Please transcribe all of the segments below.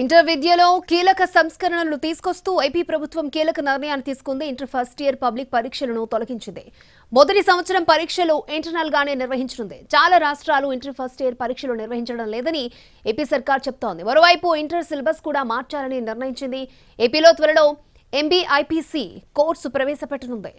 Inter విద్యలో కీలక సంస్కరణలు తీసుకొస్తూ ఏపీ ప్రభుత్వం కీలక నిర్ణయాన్ని తీసుకుంది. ఇంటర్ ఫస్ట్ ఇయర్ పబ్లిక్ పరీక్షలను తొలగించింది. మొదటి సంవత్సరం పరీక్షలు ఇంటర్నల్ గానే నిర్వహించనుంది. చాలా రాష్ట్రాలు ఇంటర్ ఫస్ట్ ఇయర్ పరీక్షలు నిర్వహించడం లేదని ఏపీ సర్కార్ చెప్తోంది. మరోవైపు ఇంటర్ సిలబస్ కూడా మార్చాలని నిర్ణయించింది. ఏపీలో త్వరలో ఎంబీఐపీసీ కోర్సు ప్రవేశపెట్టనుంది.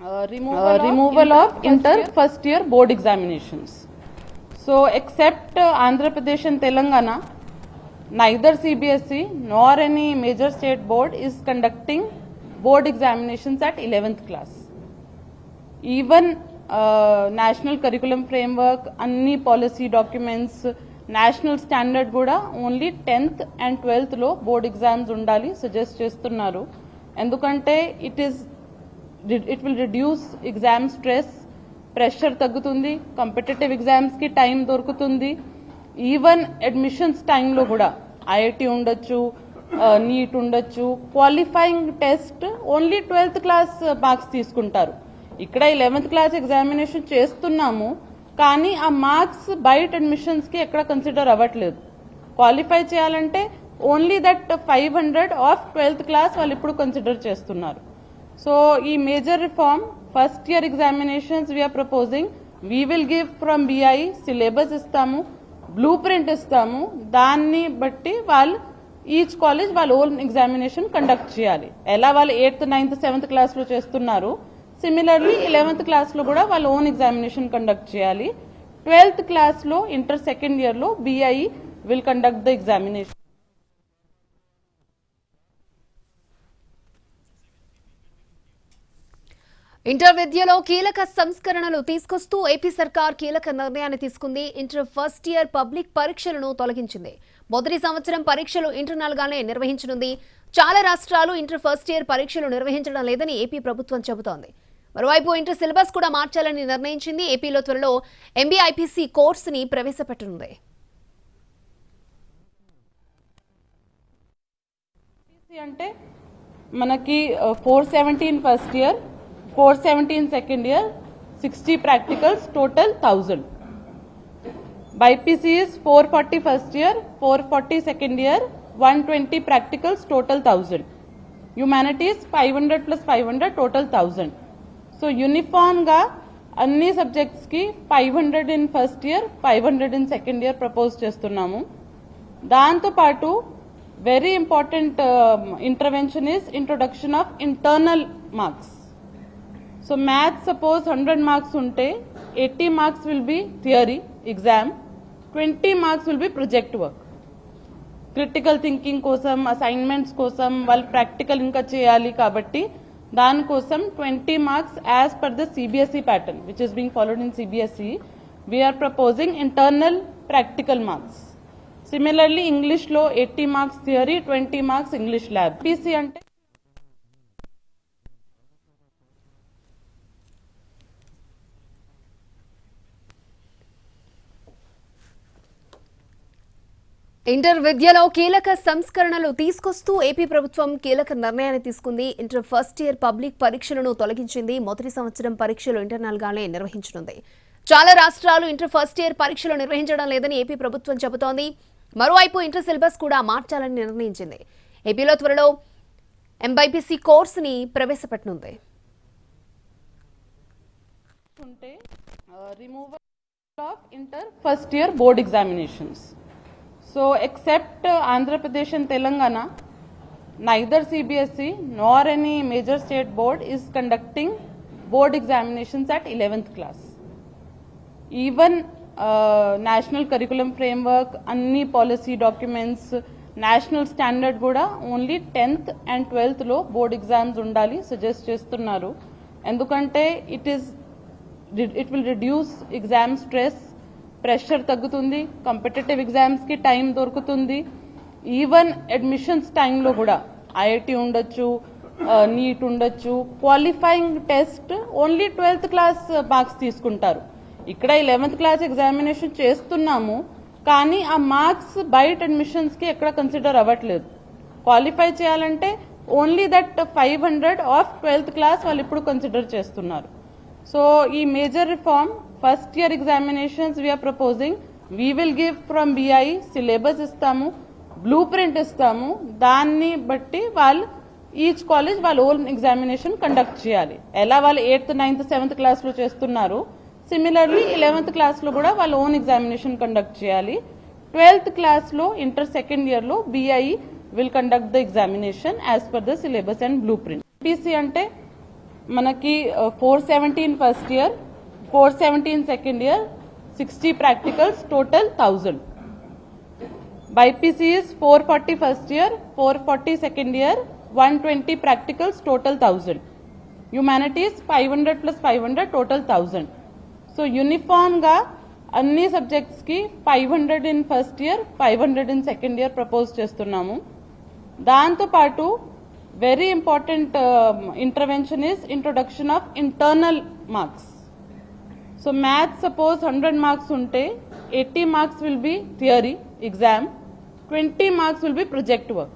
Removal, of inter first year board examinations. So, except uh, Andhra Pradesh and Telangana, neither CBSE nor any major state board is conducting board examinations at 11th class. Even uh, national curriculum framework, అన్ని policy documents national standard కూడా only tenth and ట్వెల్త్లో board exams ఉండాలి suggest చేస్తున్నారు ఎందుకంటే it is it will reduce exam stress pressure తగ్గుతుంది competitive ఎగ్జామ్స్కి time దొరుకుతుంది. Even admissions టైంలో కూడా ఐఐటి ఉండొచ్చు నీట్ ఉండొచ్చు. Qualifying test only twelfth class marks తీసుకుంటారు. ఇక్కడ లెవెన్త్ క్లాస్ ఎగ్జామినేషన్ చేస్తున్నాము కానీ ఆ మార్క్స్ బయట అడ్మిషన్స్కి ఎక్కడ కన్సిడర్ అవ్వట్లేదు. క్వాలిఫై చేయాలంటే only that five hundred of twelfth class వాళ్ళు ఇప్పుడు కన్సిడర్ చేస్తున్నారు. సో ఈ major reform first year examinations we are proposing we will give from BI syllabus ఇస్తాము బ్లూ ప్రింట్ ఇస్తాము. దాన్ని బట్టి వాళ్ళు ఈచ్ కాలేజ్ వాళ్ళ ఓన్ ఎగ్జామినేషన్ కండక్ట్ చేయాలి. ఎలా వాళ్ళు ఎయిత్ నైన్త్ సెవెంత్ క్లాస్లో చేస్తున్నారు సిమిలర్లీ ఇలెవెంత్ క్లాస్లో కూడా వాళ్ళ ఓన్ ఎగ్జామినేషన్ కండక్ట్ చేయాలి. ట్వెల్త్ క్లాస్లో ఇంటర్ సెకండ్ ఇయర్లో BI BI will conduct the examination inter విద్యలో కీలక సంస్కరణలు తీసుకొస్తూ ఏపీ సర్కార్ కీలక నిర్ణయాన్ని తీసుకుంది. ఇంటర్ ఫస్ట్ ఇయర్ పబ్లిక్ పరీక్షలను తొలగించింది. మొదటి సంవత్సరం పరీక్షలు ఇంటర్నల్ గానే నిర్వహించనుంది. చాలా రాష్ట్రాలు ఇంటర్ ఫస్ట్ ఇయర్ పరీక్షలు నిర్వహించడం లేదని ఏపీ ప్రభుత్వం చెబుతోంది. మరోవైపు ఇంటర్ సిలబస్ కూడా మార్చాలని నిర్ణయించింది. ఏపీలో త్వరలో ఎంబీఐపీసీ కోర్సుని ప్రవేశపెట్టనుంది. అంటే మనకి four seventeen first year four seventeen second year sixty practicals total thousand. BiPC is four forty first year four forty second year one twenty practicals total thousand. Humanities five hundred plus five hundred total thousand. So యూనిఫామ్గా అన్ని సబ్జెక్ట్స్కి five hundred in first year five hundred in second year propose చేస్తున్నాము. దాంతోపాటు very important intervention is introduction of internal marks so maths suppose hundred marks ఉంటే eighty marks will be theory exam twenty marks will be project work critical thinking కోసం assignments కోసం వాళ్ళు practical ఇంకా చేయాలి కాబట్టి దానికోసం twenty marks as per the CBSE pattern which is being followed in CBSE we are proposing internal practical marks similarly ఇంగ్లీష్లో eighty marks theory twenty marks English lab PC అంటే inter విద్యలో కీలక సంస్కరణలు తీసుకొస్తూ ఏపీ ప్రభుత్వం కీలక నిర్ణయాన్ని తీసుకుంది. ఇంటర్ ఫస్ట్ ఇయర్ పబ్లిక్ పరీక్షలను తొలగించింది. మొదటి సంవత్సరం పరీక్షలు ఇంటర్నల్ గానే నిర్వహించనుంది. చాలా రాష్ట్రాలు ఇంటర్ ఫస్ట్ ఇయర్ పరీక్షలు నిర్వహించడం లేదని ఏపీ ప్రభుత్వం చెబుతోంది. మరోవైపు ఇంటర్ సిలబస్ కూడా మార్చాలని నిర్ణయించింది. ఏపీలో త్వరలో ఎంబైపీసీ కోర్సుని ప్రవేశపెట్టనుంది. Removal of inter first year board examinations so except Andhra Pradesh and Telangana neither CBSE Nar any major state board is conducting board examinations at eleventh class even national curriculum framework అన్ని policy documents national standard కూడా only tenth and ట్వెల్త్లో board exams ఉండాలి suggest చేస్తున్నారు. ఎందుకంటే it is it will reduce exam stress pressure తగ్గుతుంది competitive ఎగ్జామ్స్కి time దొరుకుతుంది. Even admissions టైంలో కూడా ఐఐటి ఉండొచ్చు నీట్ ఉండొచ్చు. Qualifying test only twelfth class marks తీసుకుంటారు. ఇక్కడ లెవెన్త్ క్లాస్ ఎగ్జామినేషన్ చేస్తున్నాము కానీ ఆ మార్క్స్ బయట అడ్మిషన్స్కి ఎక్కడ కన్సిడర్ అవ్వట్లేదు. క్వాలిఫై చేయాలంటే only that five hundred of twelfth class వాళ్ళు ఇప్పుడు కన్సిడర్ చేస్తున్నారు. సో ఈ major reform first year examinations we are proposing we will give from BI syllabus ఇస్తాము బ్లూ ప్రింట్ ఇస్తాము. దాన్ని బట్టి వాళ్ళు ఈచ్ కాలేజ్ వాళ్ళ ఓన్ ఎగ్జామినేషన్ కండక్ట్ చేయాలి. ఎలా వాళ్ళు ఎయిత్ నైన్త్ సెవెంత్ క్లాస్లో చేస్తున్నారు? సిమిలర్లీ ఇలెవెంత్ క్లాస్లో కూడా వాళ్ళ ఓన్ ఎగ్జామినేషన్ కండక్ట్ చేయాలి. ట్వెల్త్ క్లాస్లో ఇంటర్ సెకండ్ ఇయర్లో BI will conduct the examination as per the syllabus and blueprint PC అంటే మనకి four seventeen first year four seventeen second year sixty practicals total thousand. BiPC's four forty first year four forty second year one twenty practicals total thousand. Humanities five hundred plus five hundred total thousand. So యూనిఫామ్గా అన్ని సబ్జెక్ట్స్కి five hundred in first year five hundred in second year propose చేస్తున్నాము. దాంతోపాటు very important intervention is introduction of internal marks so maths suppose hundred marks ఉంటే eighty marks will be theory exam twenty marks will be project work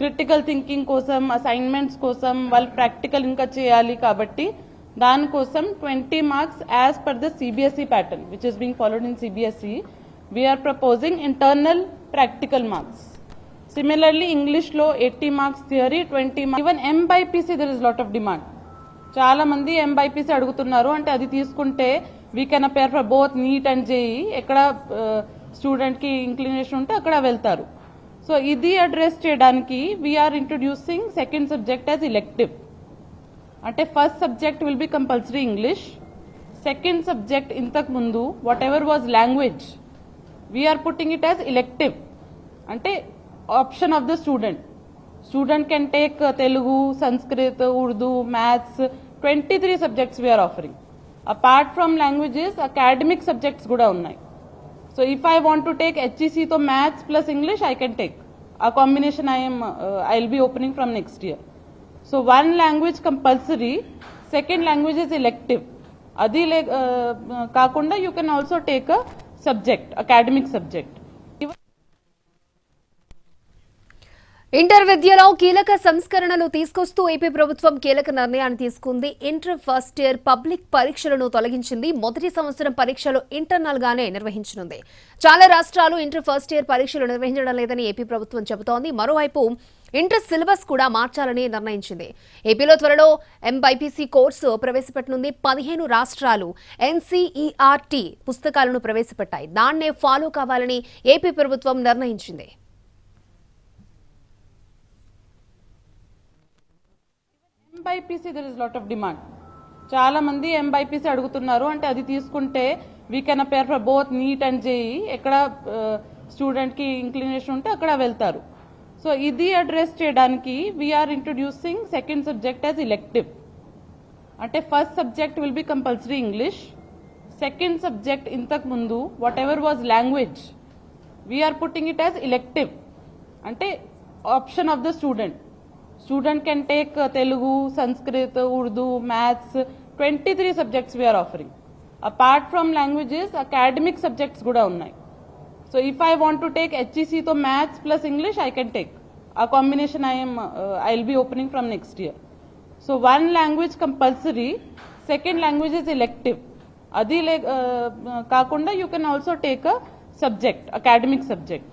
critical thinking కోసం assignments కోసం వాళ్ళు practical ఇంకా చేయాలి కాబట్టి దానికోసం twenty marks as per the CBSE pattern which is being followed in CBSE we are proposing internal practical marks similarly ఇంగ్లీష్లో eighty marks theory twenty marks even MBiPC there is lot of demand చాలా మంది MBiPC అడుగుతున్నారు. అంటే అది తీసుకుంటే we can appear for both NEET and JEE ఎక్కడ స్టూడెంట్కి inclination ఉంటే అక్కడ వెళ్తారు. సో ఇది అడ్రస్ చేయడానికి we are introducing second subject as elective అంటే first subject will be compulsory English second subject ఇంతకు ముందు whatever was language we are putting it as elective అంటే option of the student student can take Telugu Sanskrit Urdu maths twenty three subjects we are offering apart from languages academic subjects కూడా ఉన్నాయి. So if I want to take హెచ్ఈసీతో maths plus English I can take ఆ combination I'm I will be opening from next year so one language compulsory second language is elective అది లే కాకుండా you can also take a subject academic subject inter విద్యలో కీలక సంస్కరణలు తీసుకొస్తూ AP ప్రభుత్వం కీలక నిర్ణయాన్ని తీసుకుంది. ఇంటర్ ఫస్ట్ ఇయర్ పబ్లిక్ పరీక్షలను తొలగించింది. మొదటి సంవత్సరం పరీక్షలు ఇంటర్నల్ గానే నిర్వహించనుంది. చాలా రాష్ట్రాలు ఇంటర్ ఫస్ట్ ఇయర్ పరీక్షలు నిర్వహించడం లేదని ఏపీ ప్రభుత్వం చెబుతోంది. మరోవైపు ఇంటర్ సిలబస్ కూడా మార్చాలని నిర్ణయించింది. ఏపీలో త్వరలో ఎంబైపీసీ కోర్సు ప్రవేశపెట్టనుంది. పదిహేను రాష్ట్రాలు ఎన్సీఈఆర్టీ పుస్తకాలను ప్రవేశపెట్టాయి. దాన్నే ఫాలో కావాలని ఏపీ ప్రభుత్వం నిర్ణయించింది. MBiPC there is lot of demand చాలా మంది ఎంబైపీసీ అడుగుతున్నారు. అంటే అది తీసుకుంటే we can appear for both NEET and JEE ఎక్కడ స్టూడెంట్కి ఇంక్లినేషన్ ఉంటే అక్కడ వెళ్తారు. సో ఇది అడ్రస్ చేయడానికి we are introducing second subject as elective అంటే first subject will be compulsory English second subject ఇంతకు ముందు whatever was language we are putting it as elective అంటే option of the student student can take Telugu Sanskrit Urdu maths twenty three subjects we are offering apart from languages academic subjects కూడా ఉన్నాయి. So if I want to take హెచ్ఈసీతో maths plus English I can take ఆ combination I'm I will be opening from next year so one language compulsory second language is elective అది లే కాకుండా you can also take a subject academic subject